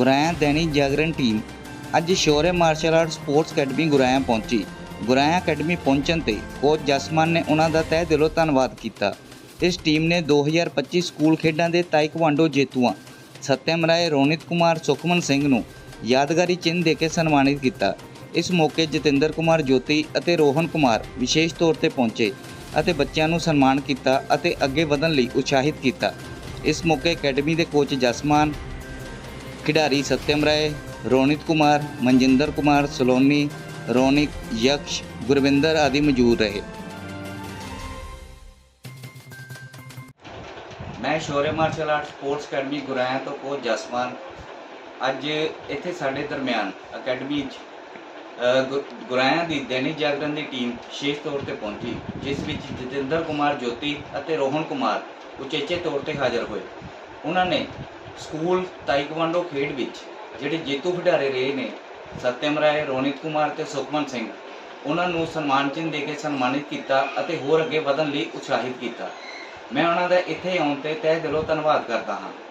ਗੁਰਾਇਆ ਦੈਨਿਕ Jagran team ਅੱਜ Shaurya martial art sports academy Guraya ਪਹੁੰਚੀ। Guraya academy ਪਹੁੰਚਣ ਤੇ ਕੋਚ ਜਸਮਨ ਨੇ ਉਹਨਾਂ ਦਾ ਤਹਿ ਦਿਲੋਂ ਧੰਨਵਾਦ ਕੀਤਾ। ਇਸ ਟੀਮ ਨੇ 2025 ਸਕੂਲ ਖੇਡਾਂ ਦੇ ਤਾਈਕਵਾਂਡੋ ਜੇਤੂਆਂ ਸਤਿਅਮ ਰਾਏ ਰੋਨਿਤ ਕੁਮਾਰ, ਸੁਖਮਨ ਸਿੰਘ ਨੂੰ ਯਾਦਗਾਰੀ ਚਿੰਨ੍ਹ ਦੇ ਕੇ ਸਨਮਾਨਿਤ ਕੀਤਾ। ਇਸ ਮੌਕੇ ਜਤਿੰਦਰ ਕੁਮਾਰ ਜੋਤੀ ਅਤੇ ਰੋਹਨ ਕੁਮਾਰ ਵਿਸ਼ੇਸ਼ ਤੌਰ ਤੇ ਪਹੁੰਚੇ ਅਤੇ ਬੱਚਿਆਂ ਨੂੰ ਸਨਮਾਨ ਕੀਤਾ ਅਤੇ ਅੱਗੇ ਵਧਣ ਲਈ ਉਤਸ਼ਾਹਿਤ ਕੀਤਾ। ਇਸ ਮੌਕੇ ਅਕੈਡਮੀ ਦੇ ਕੋਚ ਜਸਮਾਨ ਖਿਡਾਰੀ ਸਤਿਅਮ ਰਾਏ ਰੋਨਿਤ ਕੁਮਾਰ ਮਨਜਿੰਦਰ ਕੁਮਾਰ ਸਲੋਨੀ ਰੋਨਿਕ ਯਕਸ਼ ਗੁਰਵਿੰਦਰ ਆਦਿ ਮੌਜੂਦ ਰਹੇ ਮੈਂ Shaurya martial art sports academy Guraya ਤੋਂ ਕੋਚ ਜਸਮਾਨ ਅੱਜ ਇੱਥੇ ਸਾਡੇ ਦਰਮਿਆਨ ਅਕੈਡਮੀ 'ਚ ਅ, ਗੁ- ਗੁਰਾਇਆ ਦੀ ਦੈਨਿਕ ਜਾਗਰਣ ਦੀ ਟੀਮ ਵਿਸ਼ੇਸ਼ ਤੌਰ ਤੇ ਪਹੁੰਚੀ ਜਿਸ ਵਿੱਚ ਜਤਿੰਦਰ ਕੁਮਾਰ ਜੋਤੀ ਅਤੇ ਰੋਹਨ ਕੁਮਾਰ ਉਚੇਚੇ ਤੌਰ ਤੇ ਹਾਜ਼ਰ ਹੋਏ ਉਹਨਾਂ ਨੇ ਸਕੂਲ ਤਾਈਕਵਾਂਡੋ ਖੇਡ ਵਿੱਚ, ਜਿਹੜੇ ਜੇਤੂ ਖਿਡਾਰੇ ਰਹੇ ਨੇ, ਸਤਿਅਮ ਰਾਏ, ਰੋਨਿਤ ਕੁਮਾਰ ਤੇ ਸੁਖਮਨ ਸਿੰਘ, ਉਹਨਾਂ ਨੂੰ ਸਨਮਾਨ ਚਿੰਨ੍ਹ ਦੇ ਕੇ ਸਨਮਾਨਿਤ ਕੀਤਾ ਅਤੇ ਹੋਰ ਅੱਗੇ ਵਧਣ ਲਈ ਉਤਸ਼ਾਹਿਤ ਕੀਤਾ। ਮੈਂ ਉਹਨਾਂ ਦਾ ਇੱਥੇ ਆਉਣ ਤੇ ਤਹਿ ਦਿਲੋਂ ਧੰਨਵਾਦ ਕਰਦਾ ਹਾਂ।